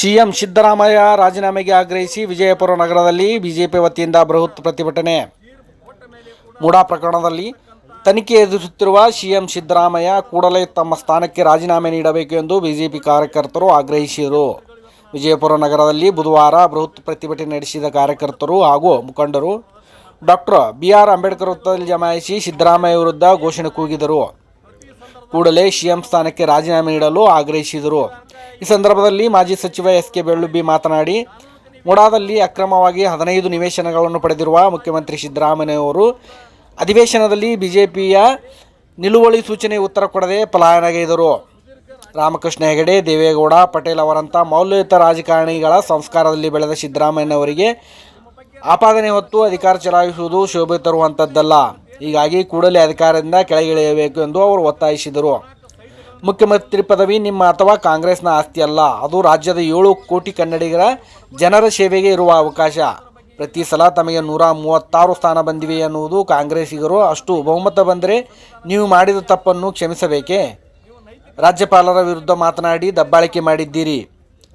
CM Siddaramaiah ರಾಜೀನಾಮೆಗೆ ಆಗ್ರಹಿಸಿ ವಿಜಯಪುರ ನಗರದಲ್ಲಿ ಬಿಜೆಪಿ ವತಿಯಿಂದ ಬೃಹತ್ ಪ್ರತಿಭಟನೆ. ಮೂಡಾ ಪ್ರಕರಣದಲ್ಲಿ ತನಿಖೆ ಎದುರಿಸುತ್ತಿರುವ ಸಿಎಂ ಸಿದ್ದರಾಮಯ್ಯ ಕೂಡಲೇ ತಮ್ಮ ಸ್ಥಾನಕ್ಕೆ ರಾಜೀನಾಮೆ ನೀಡಬೇಕು ಎಂದು ಬಿಜೆಪಿ ಕಾರ್ಯಕರ್ತರು ಆಗ್ರಹಿಸಿದರು. ವಿಜಯಪುರ ನಗರದಲ್ಲಿ ಬುಧವಾರ ಬೃಹತ್ ಪ್ರತಿಭಟನೆ ನಡೆಸಿದ ಕಾರ್ಯಕರ್ತರು ಹಾಗೂ ಮುಖಂಡರು ಡಾಕ್ಟರ್ ಬಿ ಆರ್ ಅಂಬೇಡ್ಕರ್ ವೃತ್ತದಲ್ಲಿ ಜಮಾಯಿಸಿ ಸಿದ್ದರಾಮಯ್ಯ ವಿರುದ್ಧ ಘೋಷಣೆ ಕೂಗಿದರು. ಕೂಡಲೇ ಸಿಎಂ ಸ್ಥಾನಕ್ಕೆ ರಾಜೀನಾಮೆ ನೀಡಲು ಆಗ್ರಹಿಸಿದರು. ಈ ಸಂದರ್ಭದಲ್ಲಿ ಮಾಜಿ ಸಚಿವ ಎಸ್ ಕೆ ಬೆಳ್ಳುಬ್ಬಿ ಮಾತನಾಡಿ, ಮುಡಾದಲ್ಲಿ ಅಕ್ರಮವಾಗಿ ಹದಿನೈದು ನಿವೇಶನಗಳನ್ನು ಪಡೆದಿರುವ ಮುಖ್ಯಮಂತ್ರಿ ಸಿದ್ದರಾಮಯ್ಯವರು ಅಧಿವೇಶನದಲ್ಲಿ ಬಿಜೆಪಿಯ ನಿಲುವಳಿ ಸೂಚನೆ ಉತ್ತರ ಕೊಡದೆ ಪಲಾಯನಗೈದರು. ರಾಮಕೃಷ್ಣ ಹೆಗಡೆ, ದೇವೇಗೌಡ, ಪಟೇಲ್ ಅವರಂಥ ಮೌಲ್ಯಯುತ ರಾಜಕಾರಣಿಗಳ ಸಂಸ್ಕಾರದಲ್ಲಿ ಬೆಳೆದ ಸಿದ್ದರಾಮಯ್ಯನವರಿಗೆ ಆಪಾದನೆ ಹೊತ್ತು ಅಧಿಕಾರ ಚಲಾಯಿಸುವುದು ಶೋಭೆ ತರುವಂಥದ್ದಲ್ಲ. ಹೀಗಾಗಿ ಕೂಡಲೇ ಅಧಿಕಾರದಿಂದ ಕೆಳಗಿಳಿಯಬೇಕು ಎಂದು ಅವರು ಒತ್ತಾಯಿಸಿದರು. ಮುಖ್ಯಮಂತ್ರಿ ಪದವಿ ನಿಮ್ಮ ಅಥವಾ ಕಾಂಗ್ರೆಸ್ನ ಆಸ್ತಿಯಲ್ಲ ಅದು ರಾಜ್ಯದ ಏಳು ಕೋಟಿ ಕನ್ನಡಿಗರ ಜನರ ಸೇವೆಗೆ ಇರುವ ಅವಕಾಶ. ಪ್ರತಿ ಸಲ ತಮಗೆ ನೂರ ಮೂವತ್ತಾರು ಸ್ಥಾನ ಬಂದಿವೆ ಎನ್ನುವುದು ಕಾಂಗ್ರೆಸ್ಸಿಗರು ಅಷ್ಟು ಬಹುಮತ ಬಂದರೆ ನೀವು ಮಾಡಿದ ತಪ್ಪನ್ನು ಕ್ಷಮಿಸಬೇಕೇ? ರಾಜ್ಯಪಾಲರ ವಿರುದ್ಧ ಮಾತನಾಡಿ ದಬ್ಬಾಳಿಕೆ ಮಾಡಿದ್ದೀರಿ.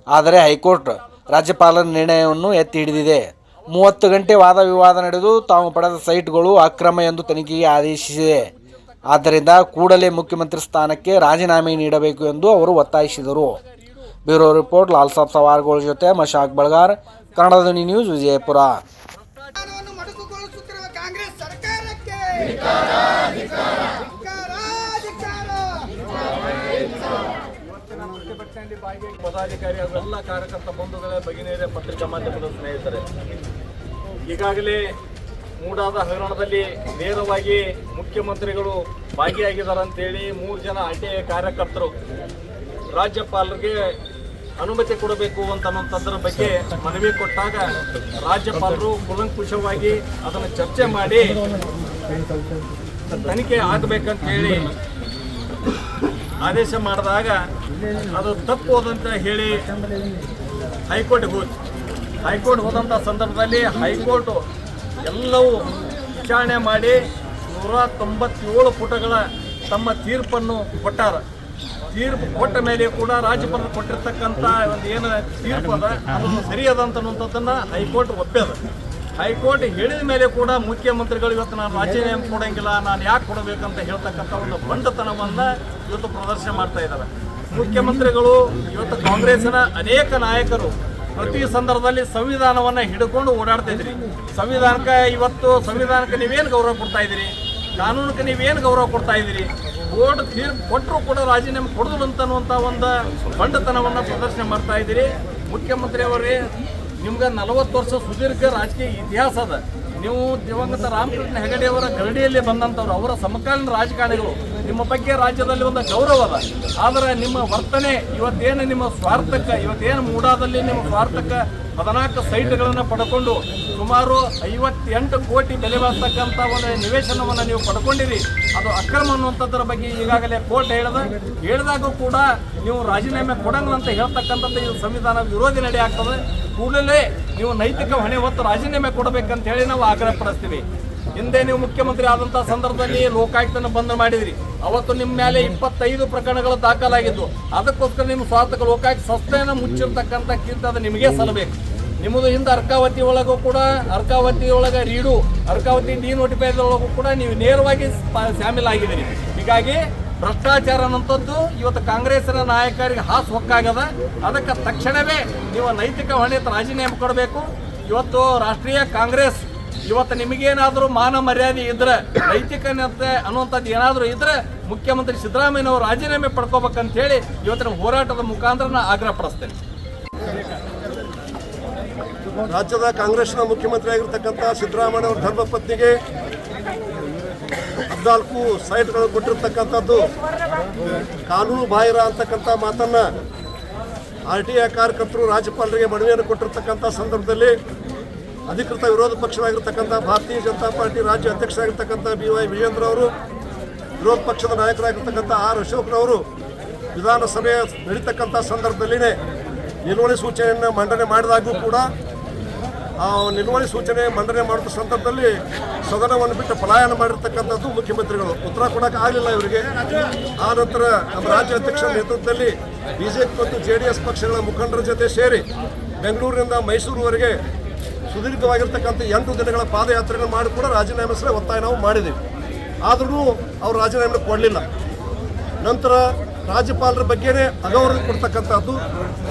ಆದರೆ ಹೈಕೋರ್ಟ್ ರಾಜ್ಯಪಾಲರ ನಿರ್ಣಯವನ್ನು ಎತ್ತಿ ಹಿಡಿದಿದೆ. ಮೂವತ್ತು ಗಂಟೆ ವಾದ ವಿವಾದ ನಡೆದು ತಾವು ಪಡೆದ ಸೈಟ್ಗಳು ಅಕ್ರಮ ಎಂದು ತನಿಖೆಗೆ ಆದೇಶಿಸಿದೆ. ಆದ್ದರಿಂದ ಕೂಡಲೇ ಮುಖ್ಯಮಂತ್ರಿ ಸ್ಥಾನಕ್ಕೆ ರಾಜೀನಾಮೆ ನೀಡಬೇಕು ಎಂದು ಅವರು ಒತ್ತಾಯಿಸಿದರು ಬ್ಯೂರೋ ರಿಪೋರ್ಟ್ ಲಾಲ್ ಸಾಬ್ ಸವಾರ್ಗಳ ಜೊತೆ ಮಶಾಕ್ ಬಳಗಾರ್ ಕನ್ನಡ ಧ್ವನಿ ನ್ಯೂಸ್ ವಿಜಯಪುರ. ಪದಾಧಿಕಾರಿ ಎಲ್ಲ ಕಾರ್ಯಕರ್ತ ಬಂಧುಗಳೇ ಭಗಿನಿಯರೇ ಪತ್ರಿಕಾ ಮಾಧ್ಯಮದ ಸ್ನೇಹಿತರೆ ಈಗಾಗಲೇ ಮೂಡಾದ ಹಗರಣದಲ್ಲಿ ನೇರವಾಗಿ ಮುಖ್ಯಮಂತ್ರಿಗಳು ಭಾಗಿಯಾಗಿದ್ದಾರೆ ಅಂತೇಳಿ ಮೂರು ಜನ ಆರ್ ಟಿ ಕಾರ್ಯಕರ್ತರು ರಾಜ್ಯಪಾಲರಿಗೆ ಅನುಮತಿ ಕೊಡಬೇಕು ಅಂತ ಅನ್ನೋಂಥದ್ರ ಬಗ್ಗೆ ಮನವಿ ಕೊಟ್ಟಾಗ ರಾಜ್ಯಪಾಲರು ಕುಲಂಕುಷವಾಗಿ ಅದನ್ನು ಚರ್ಚೆ ಮಾಡಿ ತನಿಖೆ ಆಗಬೇಕಂತ ಹೇಳಿ ಆದೇಶ ಮಾಡಿದಾಗ ಅದು ತಪ್ಪು ಹೋದಂತ ಹೇಳಿ ಹೈಕೋರ್ಟ್ಗೆ ಹೋಯ್ತು ಹೈಕೋರ್ಟ್ ಹೋದಂಥ ಸಂದರ್ಭದಲ್ಲಿ ಹೈಕೋರ್ಟ್ ಎಲ್ಲವೂ ವಿಚಾರಣೆ ಮಾಡಿ ನೂರ ತೊಂಬತ್ತೇಳು ಪುಟಗಳ ತಮ್ಮ ತೀರ್ಪನ್ನು ಕೊಟ್ಟಾರ. ತೀರ್ಪು ಕೊಟ್ಟ ಮೇಲೆ ಕೂಡ ರಾಜ್ಯಪಾಲರು ಕೊಟ್ಟಿರ್ತಕ್ಕಂಥ ಒಂದು ಏನು ತೀರ್ಪು ಅದ ಅದು ಸರಿಯದ ಅಂತನ್ನುವಂಥದ್ದನ್ನು ಹೈಕೋರ್ಟ್ ಒಪ್ಪ್ಯದ ಹೈಕೋರ್ಟ್ ಹೇಳಿದ ಮೇಲೆ ಕೂಡ ಮುಖ್ಯಮಂತ್ರಿಗಳು ಇವತ್ತು ನಾನು ರಾಜೀನಾಮೆ ಕೊಡೋಂಗಿಲ್ಲ, ನಾನು ಯಾಕೆ ಕೊಡಬೇಕಂತ ಹೇಳ್ತಕ್ಕಂಥ ಒಂದು ಬಂಡತನವನ್ನು ಇವತ್ತು ಪ್ರದರ್ಶನ ಮಾಡ್ತಾ ಇದ್ದಾರೆ ಮುಖ್ಯಮಂತ್ರಿಗಳು, ಇವತ್ತು ಕಾಂಗ್ರೆಸ್ನ ಅನೇಕ ನಾಯಕರು ಪ್ರತಿ ಸಂದರ್ಭದಲ್ಲಿ ಸಂವಿಧಾನವನ್ನು ಹಿಡ್ಕೊಂಡು ಓಡಾಡ್ತಾ ಇದ್ರಿ. ಸಂವಿಧಾನಕ್ಕೆ ಇವತ್ತು ಸಂವಿಧಾನಕ್ಕೆ ನೀವೇನು ಗೌರವ ಕೊಡ್ತಾ ಇದ್ದೀರಿ? ಕಾನೂನಕ್ಕೆ ನೀವೇನು ಗೌರವ ಕೊಡ್ತಾ ಇದ್ದೀರಿ? ಕೋರ್ಟ್ ತೀರ್ಪು ಕೊಟ್ಟರು ಕೂಡ ರಾಜೀನಾಮೆ ಕೊಡೋದು ಅಂತನ್ನುವಂಥ ಒಂದು ಬಂಡತನವನ್ನು ಪ್ರದರ್ಶನ ಮಾಡ್ತಾ ಇದ್ದೀರಿ. ಮುಖ್ಯಮಂತ್ರಿ ಅವರೇ, ನಿಮ್ಗೆ ನಲವತ್ತು ವರ್ಷ ಸುದೀರ್ಘ ರಾಜಕೀಯ ಇತಿಹಾಸ ಅದ. ನೀವು ದಿವಂಗತ ರಾಮಕೃಷ್ಣ ಹೆಗಡೆಯವರ ಗರಡಿಯಲ್ಲಿ ಬಂದಂಥವ್ರು, ಅವರ ಸಮಕಾಲೀನ ರಾಜಕಾರಣಿಗಳು. ನಿಮ್ಮ ಬಗ್ಗೆ ರಾಜ್ಯದಲ್ಲಿ ಒಂದು ಗೌರವ ಅದ. ಆದರೆ ನಿಮ್ಮ ವರ್ತನೆ ಇವತ್ತೇನು ನಿಮ್ಮ ಸ್ವಾರ್ಥಕ್ಕೆ ಇವತ್ತೇನು ಮೂಡಾದಲ್ಲಿ ನಿಮ್ಮ ಸ್ವಾರ್ಥಕ್ಕೆ ಹದಿನಾಲ್ಕು ಸೈಟ್ಗಳನ್ನು ಪಡ್ಕೊಂಡು ಸುಮಾರು ಐವತ್ತೆಂಟು ಕೋಟಿ ಬೆಲೆ ಬಾಳ್ತಕ್ಕಂಥ ಒಂದು ನಿವೇಶನವನ್ನು ನೀವು ಪಡ್ಕೊಂಡಿರಿ. ಅದು ಅಕ್ರಮ ಅನ್ನುವಂಥದ್ರ ಬಗ್ಗೆ ಈಗಾಗಲೇ ಕೋರ್ಟ್ ಹೇಳಿದೆ, ಹೇಳಿದಾಗೂ ಕೂಡ ನೀವು ರಾಜೀನಾಮೆ ಕೊಡಂಗಿಲ್ಲ ಅಂತ ಹೇಳ್ತಕ್ಕಂಥದ್ದು ಇದು ಸಂವಿಧಾನ ವಿರೋಧಿ ನಡೆ ಕೂಡಲೇ ನೀವು ನೈತಿಕ ಹೊಣೆ ಹೊತ್ತು ರಾಜೀನಾಮೆ ಕೊಡಬೇಕಂತ ಹೇಳಿ ನಾವು ಆಗ್ರಹ ಪಡಿಸ್ತೀವಿ ಹಿಂದೆ ನೀವು ಮುಖ್ಯಮಂತ್ರಿ ಆದಂತಹ ಸಂದರ್ಭದಲ್ಲಿ ಲೋಕಾಯುಕ್ತನ ಬಂದ್ ಮಾಡಿದ್ರಿ. ಅವತ್ತು ನಿಮ್ಮ ಮೇಲೆ ಇಪ್ಪತ್ತೈದು ಪ್ರಕರಣಗಳು ದಾಖಲಾಗಿದ್ದು, ಅದಕ್ಕೋಸ್ಕರ ನಿಮ್ಮ ಸ್ವಾರ್ಥಕ ಲೋಕಾಯುಕ್ತ ಸಂಸ್ಥೆಯನ್ನು ಮುಚ್ಚಿರ್ತಕ್ಕಂಥ ಕೀರ್ತಿ ಅದು ನಿಮಗೆ ಸಲ್ಲಬೇಕು. ನಿಮ್ಮದು ಹಿಂದೆ ಅರ್ಕಾವತಿ ಒಳಗೂ ಕೂಡ, ಅರ್ಕಾವತಿ ಒಳಗೆ ರೀಡು, ಅರ್ಕಾವತಿ ಡಿ ನೋಟಿಫೈಡ್ ಒಳಗೂ ಕೂಡ ನೀವು ನೇರವಾಗಿ ಶಾಮಿಲ್ ಆಗಿದ್ದೀರಿ. ಹೀಗಾಗಿ ಭ್ರಷ್ಟಾಚಾರ ಅನ್ನೋಂಥದ್ದು ಇವತ್ತು ಕಾಂಗ್ರೆಸ್ನ ನಾಯಕರಿಗೆ ಹಾಸು ಹೊಕ್ಕಾಗದ, ಅದಕ್ಕೆ ತಕ್ಷಣವೇ ನೀವು ನೈತಿಕ ಹೊಣೆ ರಾಜೀನಾಮೆ ಕೊಡಬೇಕು. ಇವತ್ತು ರಾಷ್ಟ್ರೀಯ ಕಾಂಗ್ರೆಸ್ ಇವತ್ತು ನಿಮಗೇನಾದರೂ ಮಾನ ಮರ್ಯಾದೆ ಇದ್ರೆ, ನೈತಿಕತೆ ಅನ್ನುವಂಥದ್ದು ಏನಾದರೂ ಇದ್ರೆ ಮುಖ್ಯಮಂತ್ರಿ ಸಿದ್ದರಾಮಯ್ಯನವರು ರಾಜೀನಾಮೆ ಪಡ್ಕೋಬೇಕಂತ ಹೇಳಿ ಇವತ್ತಿನ ಹೋರಾಟದ ಮುಖಾಂತರ ನಾನು ಆಗ್ರಹ ಪಡಿಸ್ತೇನೆ ರಾಜ್ಯದ ಕಾಂಗ್ರೆಸ್ನ ಮುಖ್ಯಮಂತ್ರಿ ಆಗಿರ್ತಕ್ಕಂಥ ಸಿದ್ದರಾಮಯ್ಯ ಅವರ ಧರ್ಮಪತ್ನಿಗೆ ಹದಿನಾಲ್ಕು ಸೈಟ್ಗಳನ್ನು ಕೊಟ್ಟಿರ್ತಕ್ಕಂಥದ್ದು. ಕಾನೂನು ಬಾಹಿರ ಅಂತಕ್ಕಂಥ ಮಾತನ್ನು ಆರ್ ಟಿ ಐ ಕಾರ್ಯಕರ್ತರು ರಾಜ್ಯಪಾಲರಿಗೆ ಮನವಿಯನ್ನು ಕೊಟ್ಟಿರ್ತಕ್ಕಂಥ ಸಂದರ್ಭದಲ್ಲಿ ಅಧಿಕೃತ ವಿರೋಧ ಪಕ್ಷವಾಗಿರ್ತಕ್ಕಂಥ ಭಾರತೀಯ ಜನತಾ ಪಾರ್ಟಿ ರಾಜ್ಯ ಅಧ್ಯಕ್ಷರಾಗಿರ್ತಕ್ಕಂಥ ಬಿ ವೈ ವಿಜೇಂದ್ರ ಅವರು, ವಿರೋಧ ಪಕ್ಷದ ನಾಯಕರಾಗಿರ್ತಕ್ಕಂಥ ಆರ್ ಅಶೋಕ್ರವರು ವಿಧಾನಸಭೆ ನಡೀತಕ್ಕಂಥ ಸಂದರ್ಭದಲ್ಲಿನೇ ನಿಲುವಳಿ ಸೂಚನೆಯನ್ನು ಮಂಡನೆ ಮಾಡಿದಾಗೂ ಕೂಡ ಆ ನಿಲುವಳಿ ಸೂಚನೆ ಮಂಡನೆ ಮಾಡಿದ ಸಂದರ್ಭದಲ್ಲಿ ಸದನವನ್ನು ಬಿಟ್ಟು ಪಲಾಯನ ಮಾಡಿರ್ತಕ್ಕಂಥದ್ದು ಮುಖ್ಯಮಂತ್ರಿಗಳು. ಉತ್ತರ ಕೊಡೋಕೆ ಆಗಲಿಲ್ಲ ಇವರಿಗೆ. ಆ ನಂತರ ನಮ್ಮ ರಾಜ್ಯ ಅಧ್ಯಕ್ಷರ ನೇತೃತ್ವದಲ್ಲಿ ಬಿಜೆಪಿ ಮತ್ತು ಜೆ ಡಿ ಎಸ್ ಪಕ್ಷಗಳ ಮುಖಂಡರ ಜೊತೆ ಸೇರಿ ಬೆಂಗಳೂರಿನಿಂದ ಮೈಸೂರುವರೆಗೆ ಸುದೀರ್ಘವಾಗಿರ್ತಕ್ಕಂಥ ಎಂಟು ದಿನಗಳ ಪಾದಯಾತ್ರೆಯನ್ನು ಮಾಡಿ ಕೂಡ ರಾಜೀನಾಮೆ ಸಹ ಒತ್ತಾಯ ನಾವು ಮಾಡಿದ್ದೀವಿ ಆದ್ರೂ ಅವ್ರು ರಾಜೀನಾಮೆ ಕೊಡಲಿಲ್ಲ. ನಂತರ ರಾಜ್ಯಪಾಲರ ಬಗ್ಗೆನೇ ಅಗೌರವ ಕೊಡ್ತಕ್ಕಂಥದ್ದು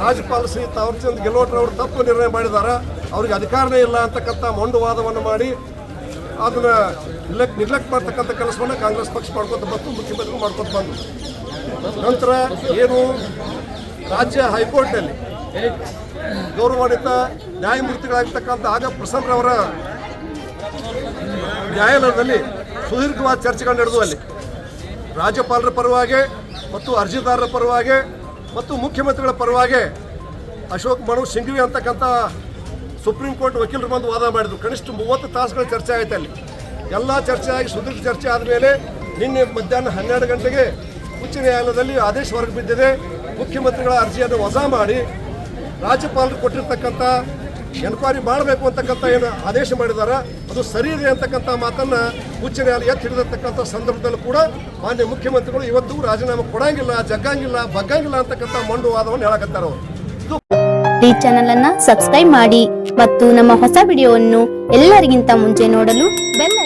ರಾಜ್ಯಪಾಲ ಶ್ರೀ ತಾವರ್ಚಂದ್ ಗೆಲೋಟ್ರ ಅವರು ತಪ್ಪು ನಿರ್ಣಯ ಮಾಡಿದಾರ, ಅವ್ರಿಗೆ ಅಧಿಕಾರನೇ ಇಲ್ಲ ಅಂತಕ್ಕಂಥ ಮೊಂಡುವಾದವನ್ನು ಮಾಡಿ ಅದನ್ನು ನಿರ್ಲಕ್ ನಿರ್ಲೆಕ್ಟ್ ಮಾಡ್ತಕ್ಕಂಥ ಕೆಲಸವನ್ನು ಕಾಂಗ್ರೆಸ್ ಪಕ್ಷ ಮಾಡ್ಕೊತ ಬಂತು, ಮುಖ್ಯಮಂತ್ರಿಗಳು ಮಾಡ್ಕೊತ ಬಂತು ನಂತರ ಏನು ರಾಜ್ಯ ಹೈಕೋರ್ಟ್ನಲ್ಲಿ ಗೌರವಾನ್ವಿತ ನ್ಯಾಯಮೂರ್ತಿಗಳಾಗಿರ್ತಕ್ಕಂಥ ಆಗ ಪ್ರಸನ್ನರವರ ನ್ಯಾಯಾಲಯದಲ್ಲಿ ಸುದೀರ್ಘವಾದ ಚರ್ಚೆಗಳು ನಡೆದು ಅಲ್ಲಿ. ರಾಜ್ಯಪಾಲರ ಪರವಾಗಿ ಮತ್ತು ಅರ್ಜಿದಾರರ ಪರವಾಗಿ ಮತ್ತು ಮುಖ್ಯಮಂತ್ರಿಗಳ ಪರವಾಗಿ ಅಶೋಕ್ ಮನು ಸಿಂಘ್ವಿ ಅಂತಕ್ಕಂಥ ಸುಪ್ರೀಂ ಕೋರ್ಟ್ ವಕೀಲರು ಬಂದು ವಾದ ಮಾಡಿದ್ರು. ಕನಿಷ್ಠ ಮೂವತ್ತು ತಾಸುಗಳ ಚರ್ಚೆ ಆಯ್ತು ಅಲ್ಲಿ. ಎಲ್ಲ ಚರ್ಚೆ ಆಗಿ ಸುದೀರ್ಘ ಚರ್ಚೆ ಆದಮೇಲೆ ನಿನ್ನೆ ಮಧ್ಯಾಹ್ನ ಹನ್ನೆರಡು ಗಂಟೆಗೆ ಉಚ್ಚ ನ್ಯಾಯಾಲಯದಲ್ಲಿ ಆದೇಶ ಹೊರಗೆ ಬಿದ್ದಿದೆ. ಮುಖ್ಯಮಂತ್ರಿಗಳ ಅರ್ಜಿಯನ್ನು ವಜಾ ಮಾಡಿ ರಾಜ್ಯಪಾಲರು ಕೊಟ್ಟಿರ್ತಕ್ಕಂಥ ಎನ್ಕ್ವೈರಿ ಮಾಡಬೇಕು ಅಂತಕ್ಕಂಥ ಏನು ಆದೇಶ ಮಾಡಿದಾರ, ಅದು ಸರಿ ಇದೆ ಅಂತಕ್ಕಂಥ ಮಾತನ್ನ ಉಚ್ಚ ನ್ಯಾಯಾಲಯ ಎತ್ತಿ ಹಿಡಿದಿರ್ತಕ್ಕಂಥ ಸಂದರ್ಭದಲ್ಲೂ ಕೂಡ ಮಾನ್ಯ ಮುಖ್ಯಮಂತ್ರಿಗಳು ಇವತ್ತು ರಾಜೀನಾಮೆ ಕೊಡಂಗಿಲ್ಲ, ಜಗ್ಗಂಗಿಲ್ಲ, ಬಗ್ಗಂಗಿಲ್ಲ ಅಂತಕ್ಕಂಥ ಮಂಡು ವಾದವನ್ನು ಹೇಳಕತ್ತಾರ ಅವರು. ಈ ಚಾನೆಲ್ ಅನ್ನ ಸಬ್ಸ್ಕ್ರೈಬ್ ಮಾಡಿ ಮತ್ತು ನಮ್ಮ ಹೊಸ ವಿಡಿಯೋವನ್ನು ಎಲ್ಲರಿಗಿಂತ ಮುಂಚೆ ನೋಡಲು ಬೆಲ್